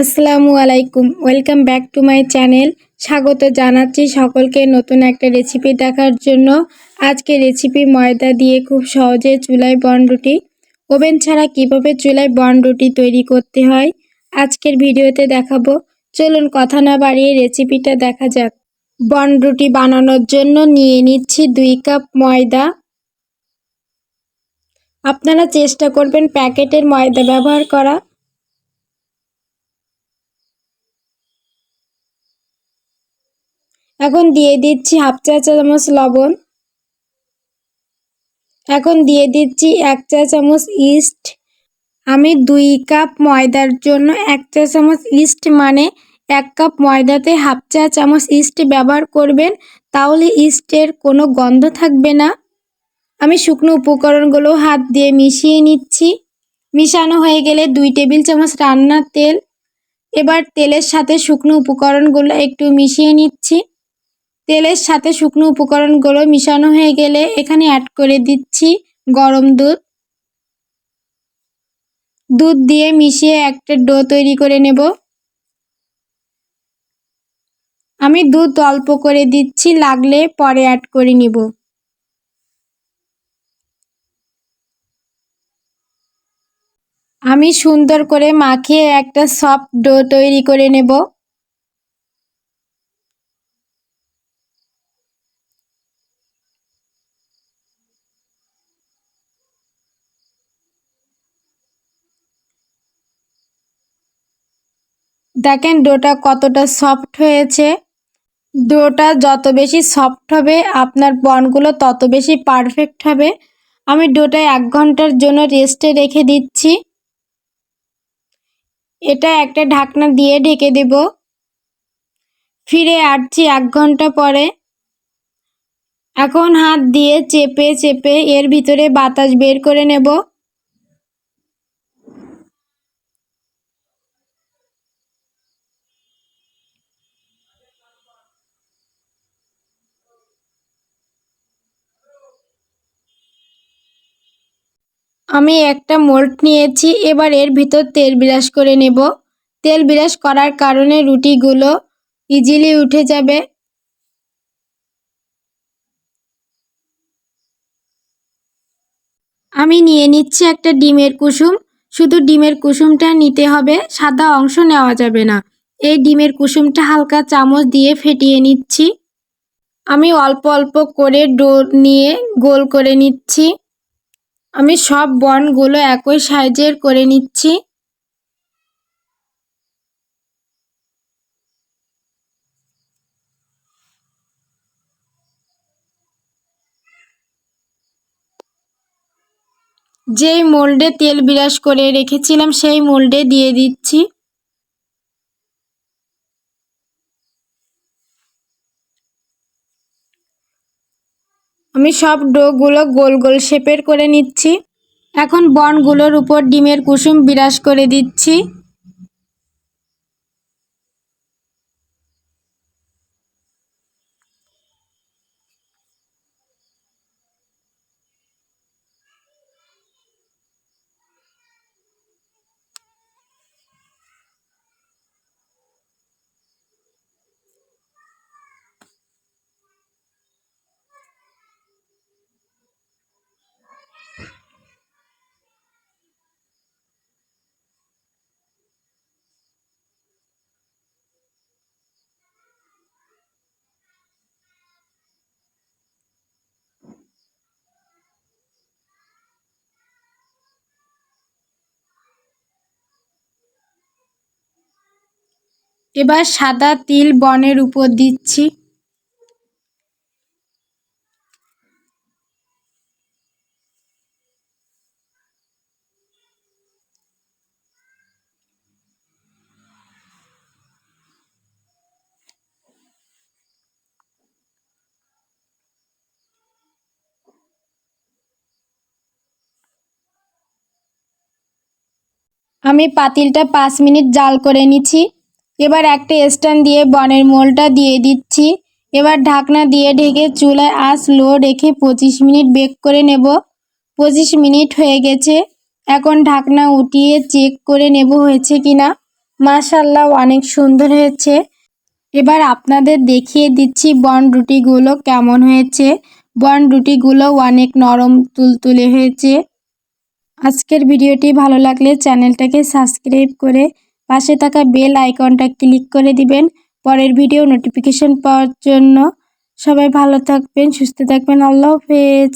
আসসালামু আলাইকুম। Welcome back to my channel স্বাগত জানাচ্ছি সকলকে নতুন একটা রেসিপি দেখার জন্য। আজকে রেসিপি ময়দা দিয়ে খুব সহজে চুলায় বন রুটি। ওভেন ছাড়া কীভাবে চুলায় বন রুটি তৈরি করতে হয়, আজকের ভিডিওতে দেখাবো। চলুন কথা না বাড়িয়ে রেসিপিটা দেখা যাক। বন রুটি বানানোর জন্য নিয়ে নিচ্ছি দুই কাপ ময়দা। আপনারা চেষ্টা করবেন প্যাকেটের ময়দা ব্যবহার করা। এখন দিয়ে দিচ্ছি হাফ চা চামচ লবণ। এখন দিয়ে দিচ্ছি এক চা চামচ ইস্ট। আমি দুই কাপ ময়দার জন্য এক চা চামচ ইস্ট মানে এক কাপ ময়দাতে হাফ চা চামচ ইস্ট ব্যবহার করবেন, তাহলে ইস্টের কোনো গন্ধ থাকবে না। আমি শুকনো উপকরণগুলো হাত দিয়ে মিশিয়ে নিচ্ছি। মিশানো হয়ে গেলে দুই টেবিল চামচ রান্নার তেল। এবার তেলের সাথে শুকনো উপকরণগুলো একটু মিশিয়ে নিচ্ছি। তেলের সাথে শুকনো উপকরণগুলো মিশানো হয়ে গেলে এখানে অ্যাড করে দিচ্ছি গরম দুধ। দুধ দিয়ে মিশিয়ে একটা ডো তৈরি করে নেব। আমি দুধ অল্প করে দিচ্ছি, লাগলে পরে অ্যাড করে নিব। আমি সুন্দর করে মাখিয়ে একটা সফট ডো তৈরি করে নেব। দেখেন ডোটা কতটা সফট হয়েছে। ডোটা যত বেশি সফট হবে, আপনার বনগুলো তত বেশি পারফেক্ট হবে। আমি ডোটা এক ঘণ্টার জন্য রেস্টে রেখে দিচ্ছি। এটা একটা ঢাকনা দিয়ে ঢেকে দেব। ফিরে আসছি এক ঘণ্টা পরে। এখন হাত দিয়ে চেপে চেপে এর ভিতরে বাতাস বের করে নেব। আমি একটা মোল্ড নিয়েছি, এবার এর ভিতর তেল বিরাস করে নেব। তেল বিরাস করার কারণে রুটিগুলো ইজিলি উঠে যাবে। আমি নিয়ে নিচ্ছি একটা ডিমের কুসুম। শুধু ডিমের কুসুমটা নিতে হবে, সাদা অংশ নেওয়া যাবে না। এই ডিমের কুসুমটা হালকা চামচ দিয়ে ফেটিয়ে নিচ্ছি। আমি অল্প অল্প করে ডো নিয়ে গোল করে নিচ্ছি। আমি সব বনগুলো একই সাইজের করে নিচ্ছি। যেই মোল্ডে তেল বিরাস করে রেখেছিলাম, সেই মোল্ডে দিয়ে দিচ্ছি। আমি সব ডোগুলো গোল গোল শেপের করে নিচ্ছি। এখন বনগুলোর উপর ডিমের কুসুম বিরাজ করে দিচ্ছি। এবার সাদা তিল বনের উপর দিচ্ছি। আমি পাতিলটা পাঁচ মিনিট জাল করে নিচ্ছি। এবার একটা স্ট্যান্ড দিয়ে বনের মোলটা দিয়ে দিচ্ছি। এবার ঢাকনা দিয়ে ঢেকে চুলায় আঁচ লো রেখে পঁচিশ মিনিট বেক করে নেব। পঁচিশ মিনিট হয়ে গেছে। এখন ঢাকনা উঠিয়ে চেক করে নেব হয়েছে কিনা। মাশাল্লাহ অনেক সুন্দর হয়েছে। এবার আপনাদের দেখিয়ে দিচ্ছি বন রুটিগুলো কেমন হয়েছে। বন রুটিগুলো অনেক নরম, তুলতুলে হয়েছে। আজকের ভিডিওটি ভালো লাগলে চ্যানেলটাকে সাবস্ক্রাইব করে পাশে থাকা বেল আইকনটা ক্লিক করে দিবেন। পরের ভিডিও নোটিফিকেশন পাওয়ার জন্য। সবাই ভালো থাকবেন, সুস্থ থাকবেন। আল্লাহ হাফেজ।